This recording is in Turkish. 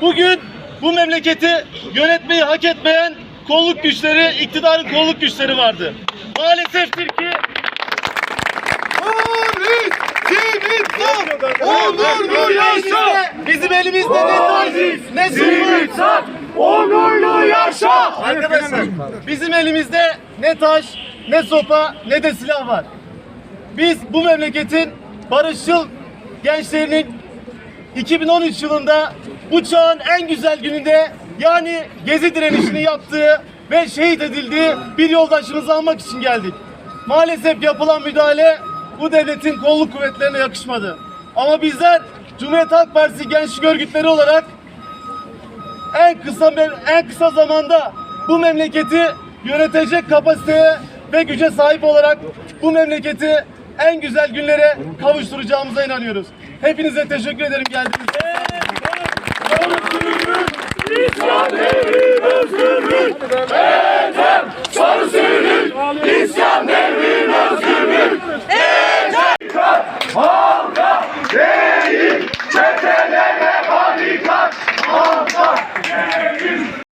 Bugün bu memleketi yönetmeyi hak etmeyen kolluk güçleri, iktidarın kolluk güçleri vardı. Maaleseftir ki Onurlu yaşa! bizim elimizde ne taciz, ne zulüm! Onurlu yaşa! Arkadaşlar bizim elimizde ne taş, ne sopa, ne de silah var. Biz bu memleketin barışçıl gençlerinin 2013 yılında bu çağın en güzel gününde yani gezi direnişini yaptığı ve şehit edildiği bir yoldaşımızı almak için geldik. Maalesef yapılan müdahale bu devletin kolluk kuvvetlerine yakışmadı. Ama bizler Cumhuriyet Halk Partisi gençlik örgütleri olarak en kısa en kısa zamanda bu memleketi yönetecek kapasiteye ve güce sahip olarak bu memleketi en güzel günlere kavuşturacağımıza inanıyoruz. Hepinize teşekkür ederim geldiğiniz. İslam devrim özgürlük. Etem sarı sürük. İslam